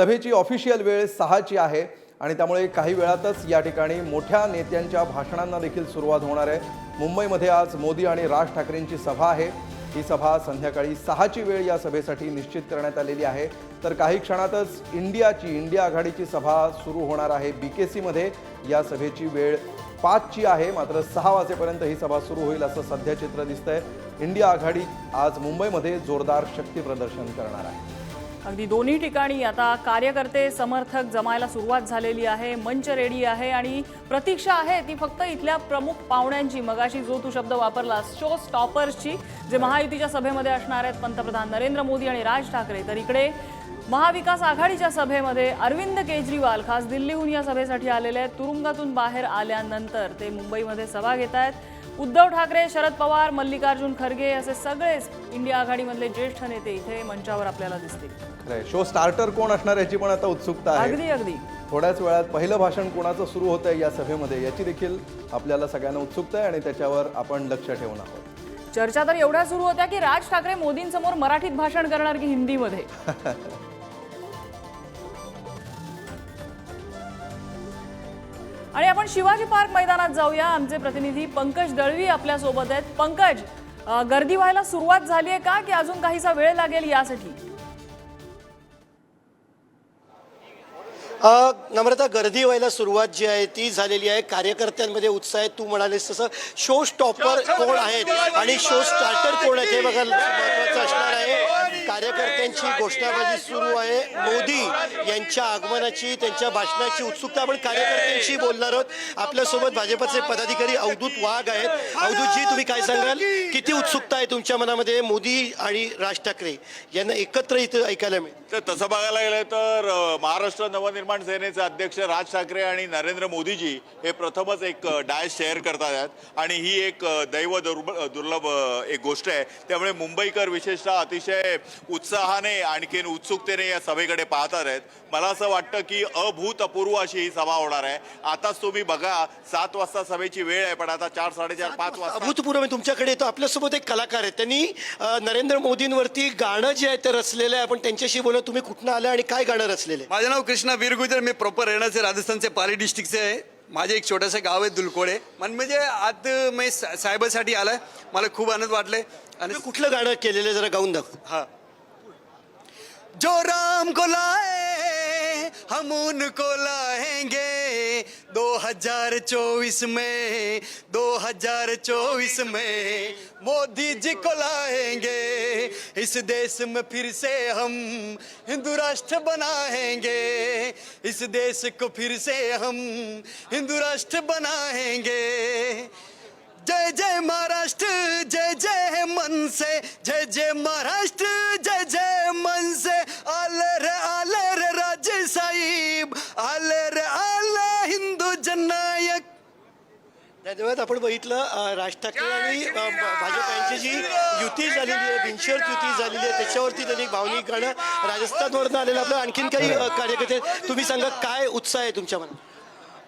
सभेची ऑफिशियल वेळ सहाची आहे आणि त्यामुळे काही वेळातच या ठिकाणी मोठ्या नेत्यांच्या भाषणांना देखील सुरुवात होणार आहे. मुंबईमध्ये आज मोदी आणि राज ठाकरेंची सभा आहे. ही सभा संध्याकाळी सहाची वेळ या सभेसाठी निश्चित करण्यात आलेली आहे. तर काही क्षणातच इंडियाची इंडिया आघाडीची सभा सुरू होणार आहे. बी के सीमध्ये या सभेची वेळ पाचची आहे. मात्र सहा वाजेपर्यंत ही सभा सुरू होईल असं सध्या चित्र दिसतंय. इंडिया आघाडी आज मुंबईमध्ये जोरदार शक्ती प्रदर्शन करणार आहे. अगदी दोन्ही ठिकाणी आता कार्यकर्ते समर्थक जमायला सुरुवात झालेली आहे मंच रेडी आहे आणि प्रतीक्षा आहे ती फक्त इथल्या प्रमुख पाहुण्यांची. मगाशी जो तू शब्द वापरला शो स्टॉपर्सची जे महायुतीच्या सभेमध्ये असणार आहेत पंतप्रधान नरेंद्र मोदी आणि राज ठाकरे. तर इकडे महाविकास आघाडीच्या सभेमध्ये अरविंद केजरीवाल खास दिल्लीहून या सभेसाठी आलेले आहेत. तुरुंगातून बाहेर आल्यानंतर ते मुंबईमध्ये सभा घेत आहेत उद्धव ठाकरे शरद पवार मल्लिकार्जुन खरगे असे सगळेच इंडिया आघाडीमधले ज्येष्ठ नेते इथे मंचावर आपल्याला दिसतील. शो स्टार्टर कोण असणार याची पण आता उत्सुकता आहे. अगदी अगदी. थोड्याच वेळात पहिलं भाषण कोणाचं सुरू होतं आहे या सभेमध्ये याची देखील आपल्याला सगळ्यांना उत्सुकता आहे आणि त्याच्यावर आपण लक्ष ठेवून आहोत. चर्चा तर एवढ्या सुरू होत्या की राज ठाकरे मोदींसमोर मराठीत भाषण करणार की हिंदीमध्ये. आणि आपण शिवाजी पार्क मैदानात जाऊया. आमचे प्रतिनिधी पंकज दळवी आपल्यासोबत आहेत. पंकज गर्दी व्हायला सुरुवात झाली आहे का की अजून काहीसा वेळ लागेल यासाठी? नम्रता गर्दी व्हायला सुरुवात जी आहे ती झालेली आहे. कार्यकर्त्यांमध्ये उत्साह आहे. तू म्हणालेस तसं शो स्टॉपर कोण आहेत? आणि शो स्टार्टर कोण आहेत? हे बघायला महत्वाचं असणार आहे. कार्यकर्त्यांची घोषणाबाजी सुरू आहे. मोदी यांच्या आगमनाची त्यांच्या भाषणाची उत्सुकता आपण कार्यकर्त्यांशी बोलणार आहोत. आपल्यासोबत भाजपचे पदाधिकारी अवधूत वाघ आहेत. अवधूतजी तुम्ही काय सांगाल? किती उत्सुकता आहे तुमच्या मनामध्ये मोदी आणि राज ठाकरे? यांना एकत्र इथं ऐकायला मिळेल. तर तसं बघायला गेलं तर महाराष्ट्र नवनिर्माण सेनेचे अध्यक्ष राज ठाकरे आणि नरेंद्र मोदीजी हे प्रथमच एक डायस शेअर करतात आणि ही एक दैव दुर्लभ एक गोष्ट आहे. त्यामुळे मुंबईकर विशेषतः अतिशय उत्साहाने आणखीन उत्सुकतेने या सभेकडे पाहतात आहेत. मला असं वाटतं की अभूतपूर्व अशी ही सभा होणार आहे. आताच तुम्ही बघा सात वाजता सभेची वेळ आहे पण आता चार साडेचार पाच वाजता अभूतपूर्व मी तुमच्याकडे येतो. आपल्यासोबत एक कलाकार आहे त्यांनी नरेंद्र मोदींवरती गाणं जे आहे ते रचलेलं आहे. आपण त्यांच्याशी बोलू तुम्ही कुठनं आलं आणि काय गाणं रचलेलं आहे? माझं नाव कृष्णा वीरगुजर. मी प्रॉपर रेणाचे राजस्थानचे पाली डिस्ट्रिक्टचे आहे. माझे एक छोटंसं गाव आहे दुलकोडे मन म्हणजे आज मी साहेबासाठी आलाय. मला खूप आनंद वाटले आणि तुम्ही कुठलं गाणं केलेलं आहे? जरा गाऊन दाखव. हा. जो राम को लाए, हम उनको लाएँगे। दो हज़ार चौबीस में, दो हज़ार चौबीस में मोदी जी को लाएँगे। इस देश में फिर से हम हिंदू राष्ट्र बनाएँगे। इस देश को फिर से हम हिंदू राष्ट्र बनाएँगे। जय जय महाराष्ट्र, जय जय मन से, जय जय महाराष्ट्र, जय जय त्याच्यामुळे आपण बघितलं राज ठाकरे आणि भाजप यांची जी युती झालेली आहे बिनशर्त युती झालेली आहे त्याच्यावरती त्यांनी एक भावनिक गाणं राजस्थानवरनं आलेलं आपलं आणखीन काही कार्यकर्ते तुम्ही सांगा काय उत्साह आहे तुमच्या मनात?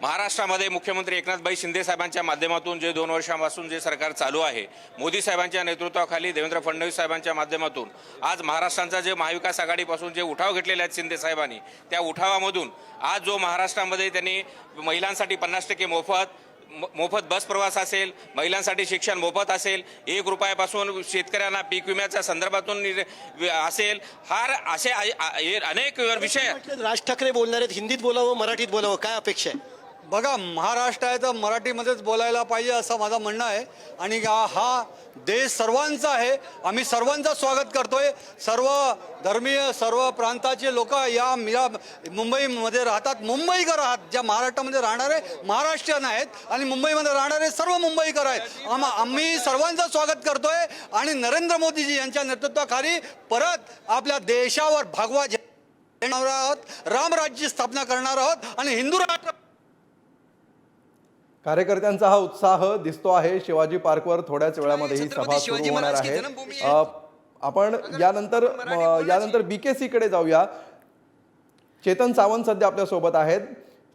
महाराष्ट्रामध्ये मुख्यमंत्री एकनाथभाई शिंदे साहेबांच्या माध्यमातून जे दोन वर्षांपासून जे सरकार चालू आहे मोदी साहेबांच्या नेतृत्वाखाली देवेंद्र फडणवीस साहेबांच्या माध्यमातून आज महाराष्ट्रांचा जे महाविकास आघाडीपासून जे उठाव घेतलेले आहेत शिंदे साहेबांनी त्या उठावामधून आज जो महाराष्ट्रामध्ये त्यांनी महिलांसाठी पन्नास टक्के मोफत मोफत बस प्रवास असेल महिलांसाठी शिक्षण मोफत असेल एक रुपयापासून शेतकऱ्यांना पीक विम्याच्या संदर्भातून असेल हार असे अनेक विषय राज ठाकरे बोलणार आहेत हिंदीत बोलावं मराठीत बोलावं काय अपेक्षा आहे? बघा महाराष्ट्र आहे तर मराठीमध्येच बोलायला पाहिजे असं माझं म्हणणं आहे. आणि हा देश सर्वांचा आहे. आम्ही सर्वांचं स्वागत करतोय. सर्व धर्मीय सर्व प्रांताचे लोक या या मुंबईमध्ये राहतात. मुंबईकर आहात. ज्या महाराष्ट्रामध्ये राहणारे महाराष्ट्रीयन आहेत आणि मुंबईमध्ये राहणारे सर्व मुंबईकर आहेत. आम आम्ही सर्वांचं स्वागत करतोय. आणि नरेंद्र मोदीजी यांच्या नेतृत्वाखाली परत आपल्या देशावर भागवा झेंडा आहोत. रामराज्य स्थापना करणार आहोत. आणि हिंदू राष्ट्र कार्यकर्त्यांचा हा उत्साह दिसतो आहे. शिवाजी पार्कवर थोड्याच वेळामध्ये ही सभा सुरू होणार आहे. आपण यानंतर यानंतर बीकेसी कडे जाऊया. चेतन सावंत सध्या आपल्यासोबत आहेत.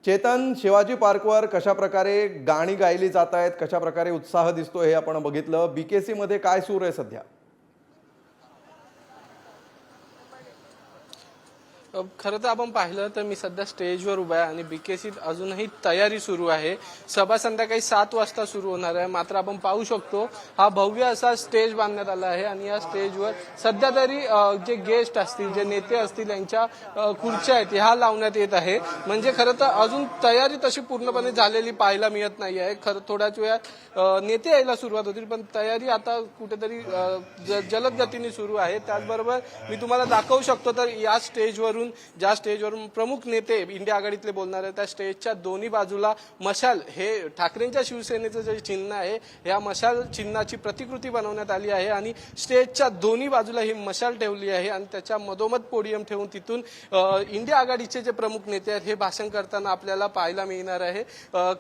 चेतन शिवाजी पार्कवर कशा प्रकारे गाणी गायली जात आहेत कशा प्रकारे उत्साह दिसतो हे आपण बघितलं. बीकेसी मध्ये काय सूर आहे सध्या? खरं तर आपण पाहिलं तर मी सध्या स्टेजवर उभा आहे आणि बीकेसीत अजूनही तयारी सुरू आहे. सभा संध्याकाळी सात वाजता सुरू होणार आहे. मात्र आपण पाहू शकतो हा भव्य असा स्टेज बांधण्यात आला आहे आणि या स्टेजवर सध्या तरी जे गेस्ट असतील जे नेते असतील यांच्या खुर्च्या आहेत ह्या लावण्यात येत आहे. म्हणजे खरं तर अजून तयारी तशी पूर्णपणे झालेली पाहायला मिळत नाही आहे. खरं थोड्याच वेळात नेते यायला सुरुवात होतील पण तयारी आता कुठेतरी जलद गतीने सुरू आहे. त्याचबरोबर मी तुम्हाला दाखवू शकतो तर या स्टेजवरून ज्या स्टेजवरून प्रमुख नेते इंडिया आघाडीतले बोलणार आहेत त्या स्टेजच्या दोन्ही बाजूला मशाल हे ठाकरेंच्या शिवसेनेचं जे चिन्ह आहे या मशाल चिन्हाची प्रतिकृती बनवण्यात आली आहे आणि स्टेजच्या दोन्ही बाजूला ही मशाल ठेवली आहे आणि त्याच्या मधोमध पोडियम ठेवून तिथून इंडिया आघाडीचे जे प्रमुख नेते आहेत हे भाषण करताना आपल्याला पाहायला मिळणार आहे.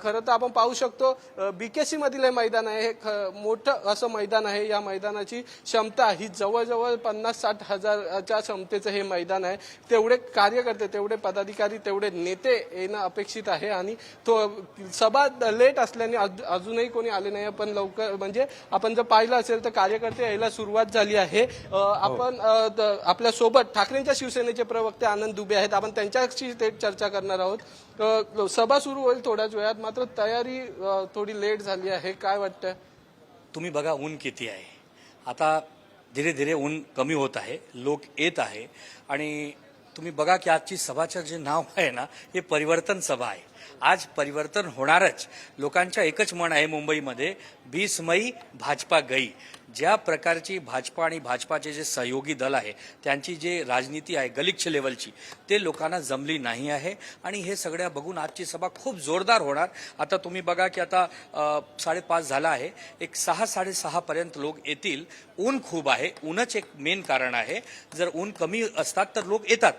खरं तर आपण पाहू शकतो बीकेसी मधील हे मैदान आहे हे ख- मोठं असं मैदान आहे. या मैदानाची क्षमता ही जवळजवळ पन्नास साठ हजारच्या क्षमतेचं हे मैदान आहे. तेवढे कार्यकर्ते तेवढे पदाधिकारी तेवढे नेते येणं अपेक्षित आहे आणि तो सभा लेट असल्याने अज- अजूनही कोणी आले नाही. पण लवकर म्हणजे आपण जर पाहिलं असेल तर कार्यकर्ते यायला सुरुवात झाली आहे. आपण द- आपल्यासोबत ठाकरेंच्या शिवसेनेचे प्रवक्ते आनंद दुबे आहेत. आपण त्यांच्याशी थेट चर्चा करणार आहोत. सभा सुरू होईल थोड्याच वेळात. मात्र तयारी थोडी लेट झाली आहे. काय वाटतं तुम्ही बघा ऊन किती आहे. आता धीरे धीरे ऊन कमी होत आहे. लोक येत आहे. आणि तुम्ही बघा की आजची सभाचं जे नाव आहे ना हे परिवर्तन सभा आहे. आज परिवर्तन होणारच. लोकांच्या एकच मन आहे मुंबईमध्ये बीस मई भाजपा गई. ज्या प्रकारची भाजपा आणि भाजपाचे जे सहयोगी दल आहे त्यांची जे राजनीती आहे गलिच्छ लेवलची ते लोकांना जमली नाही आहे. आणि हे सगळ्या बघून आजची सभा खूप जोरदार होणार. आता तुम्ही बघा की आता साडेपाच झाला आहे. एक सहा साडेसहापर्यंत लोक येतील. ऊन खूप आहे. ऊनच एक मेन कारण आहे. जर ऊन कमी असतात तर लोक येतात.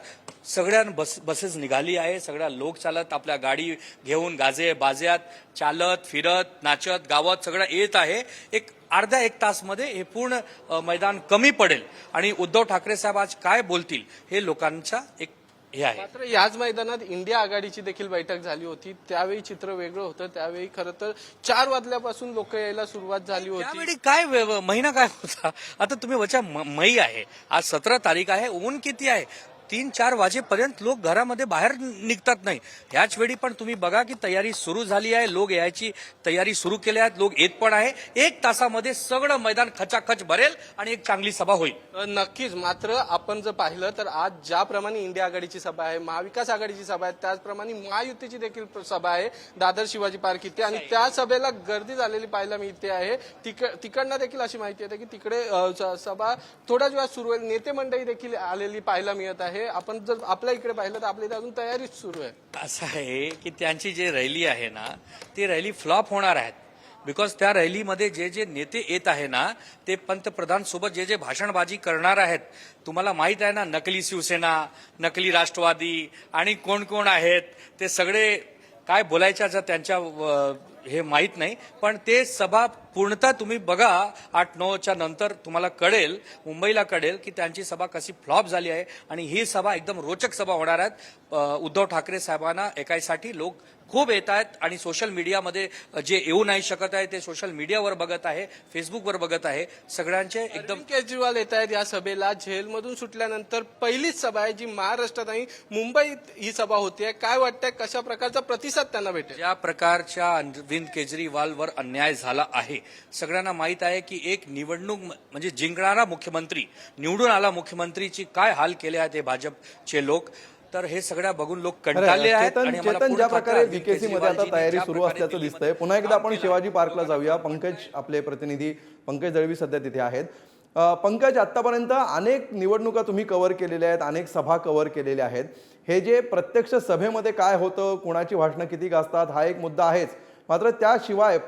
सगळ्या बस बसेस निघाली आहे. सगळ्या लोक चालत आपल्या गाडी घेऊन गाजे बाज्यात चालत फिरत नाचत गावात सगळं येत आहे. एक अर्ध्या एक तासमध्ये हे पूर्ण मैदान कमी पडेल. आणि उद्धव ठाकरे साहेब आज काय बोलतील हे लोकांचा एक हे आहे. मात्र याच मैदानात इंडिया आघाडीची देखील बैठक झाली होती. त्यावेळी चित्र वेगळं होतं. त्यावेळी खरं तर चार वाजल्यापासून लोक यायला सुरुवात झाली होती. काय महिना काय होता? आता तुम्ही वचा मई आहे. आज सतरा तारीख आहे. ऊन किती आहे? तीन चार वाजेपर्यंत लोक घरामध्ये बाहेर निघतात नाही. ह्याच वेळी पण तुम्ही बघा की तयारी सुरू झाली आहे. लोक यायची तयारी सुरू केली आहेत. लोक येत पण आहे. एक तासामध्ये सगळं मैदान खचाखच भरेल आणि एक चांगली सभा होईल. नक्कीच. मात्र आपण जर पाहिलं तर आज ज्याप्रमाणे इंडिया आघाडीची सभा आहे महाविकास आघाडीची सभा आहे त्याचप्रमाणे महायुतीची देखील सभा आहे दादर शिवाजी पार्क इथे. आणि त्या सभेला गर्दी झालेली पाहायला मिळते आहे. तिक- तिकडनं देखील अशी माहिती येते की तिकडे स- सभा थोड्याच वेळात सुरू होईल. नेते मंडळी देखील आलेली पाहायला मिळत आहे. आपण जर आपल्या इकडे पाहिलं तर आपल्या इथे अजून तयारीच सुरू आहे. असं आहे की त्यांची जी रॅली आहे ना ती रॅली फ्लॉप होणार आहेत. बिकॉज त्या रॅलीमध्ये जे जे नेते येत आहे ना ते पंतप्रधान सोबत जे जे भाषणबाजी करणार आहेत तुम्हाला माहीत आहे ना नकली शिवसेना नकली राष्ट्रवादी आणि कोण कोण आहेत ते सगळे काय बोलायच्या जर त्यांच्या हे माहीत नाही पण ते सभा पूर्णतः तुम्ही बघा आठ नऊच्या नंतर तुम्हाला कळेल मुंबईला कळेल की त्यांची सभा कशी फ्लॉप झाली आहे आणि ही सभा एकदम रोचक सभा होणार आहेत. उद्धव ठाकरे साहेबांना ऐकायसाठी लोक खूप येत आहेत आणि सोशल मीडियामध्ये जे येऊ नाही शकत आहे ते सोशल मीडियावर बघत आहे फेसबुकवर बघत आहे. सगळ्यांचे एकदम केजरीवाल येत आहेत या सभेला. जेलमधून सुटल्यानंतर पहिलीच सभा आहे जी महाराष्ट्रात आणि मुंबईत ही सभा होतीये. काय वाटतंय कशा प्रकारचा प्रतिसाद त्यांना भेटेल? ज्या प्रकारच्या अरविंद केजरीवालवर अन्याय झाला आहे. सगळ्यांना माहीत आहे की एक निवडणूक म्हणजे जिंकणारा मुख्यमंत्री निवडून आला मुख्यमंत्रीची काय हाल केले आहेत हे भाजपचे लोक? तर हे सगळ्या बघून लोक कंटाळले आहेत चेतन आणि चेतन ज्या प्रकारे बीकेसी मध्ये आता तयारी सुरू असल्याचं दिसतंय पुन्हा एकदा आपण शिवाजी पार्कला जाऊया. पंकज आपले प्रतिनिधी पंकज दळवी सध्या तिथे आहेत. पंकज आतापर्यंत अनेक निवडणुका तुम्ही कव्हर केलेल्या आहेत अनेक सभा कव्हर केलेल्या आहेत. हे जे प्रत्यक्ष सभेमध्ये काय होतं कुणाची भाषणं किती गाजतात हा एक मुद्दा आहेच. मात्र त्याशिवाय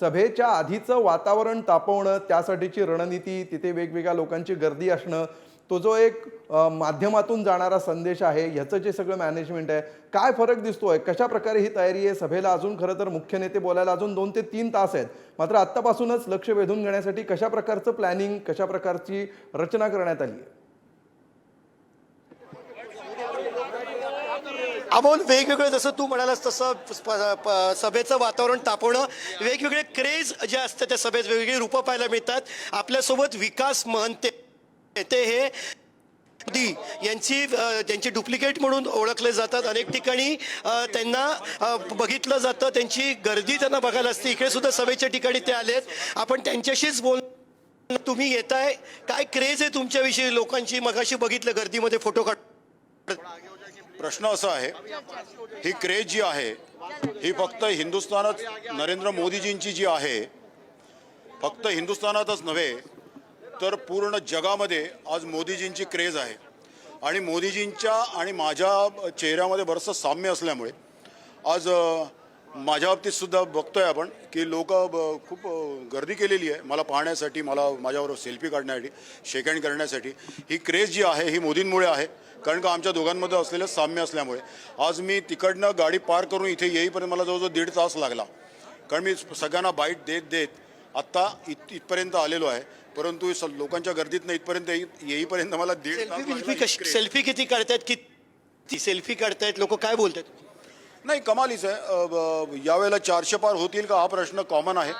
सभेच्या आधीचं वातावरण तापवणं त्यासाठीची रणनीती तिथे वेगवेगळ्या लोकांची गर्दी असणं तो जो एक माध्यमातून जाणारा संदेश आहे ह्याचं जे सगळं मॅनेजमेंट आहे काय फरक दिसतोय? कशा प्रकारे ही तयारी आहे? सभेला अजून खरं तर मुख्य नेते बोलायला अजून दोन ते तीन तास आहेत. मात्र आत्तापासूनच लक्ष वेधून घेण्यासाठी कशा प्रकारचं प्लॅनिंग कशा प्रकारची रचना करण्यात आली आहे? अमोल वेगवेगळं जसं तू म्हणालास तसं प- प- सभेचं वातावरण तापवणं वेगवेगळे क्रेज जे असतं त्या सभेत वेगवेगळी रूपं पाहायला मिळतात. आपल्यासोबत विकास महंते ते हे मोदी यांची त्यांची डुप्लिकेट म्हणून ओळखले जातात. अनेक ठिकाणी त्यांना बघितलं जातं. त्यांची गर्दी त्यांना बघायला असते. इकडे सुद्धा सभेच्या ठिकाणी ते आलेत. आपण त्यांच्याशीच बोल तुम्ही येताय. काय क्रेज आहे तुमच्याविषयी? लोकांची मगाशी बघितलं गर्दीमध्ये फोटो काढ प्रश्न असा आहे ही क्रेज जी आहे ही फक्त हिंदुस्थानात नरेंद्र मोदीजींची जी आहे फक्त हिंदुस्थानातच नव्हे तर पूर्ण जगामध्ये आज मोदीजींची क्रेज आहे. आणि मोदीजींच्या आणि माझ्या चेहऱ्यामध्ये बरंचसं साम्य असल्यामुळे आज माझ्या बाबतीतसुद्धा बघतो बघतोय आपण की लोक खूप गर्दी केलेली आहे मला पाहण्यासाठी मला माझ्याबरोबर सेल्फी काढण्यासाठी शेक हँड करण्यासाठी. ही क्रेज जी आहे ही मोदींमुळे आहे. कारण का आमच्या दोघांमध्ये असलेलं साम्य असल्यामुळे. आज मी तिकडनं गाडी पार करून इथे येईपर्यंत मला जवळजवळ दीड तास लागला. कारण मी सगळ्यांना बाईट देत देत आत्ता इत इथपर्यंत आलेलो आहे. परंतु स- लोकांच्या गर्दीतनं इथपर्यंत येई- येईपर्यंत मला दीड तास सेल्फी सेल्फी किती काढतायत किती सेल्फी काढतायत लोक काय बोलतात? नाही कमालीच आहे. यावेळेला चारशे पार होतील का हा प्रश्न कॉमन आहे.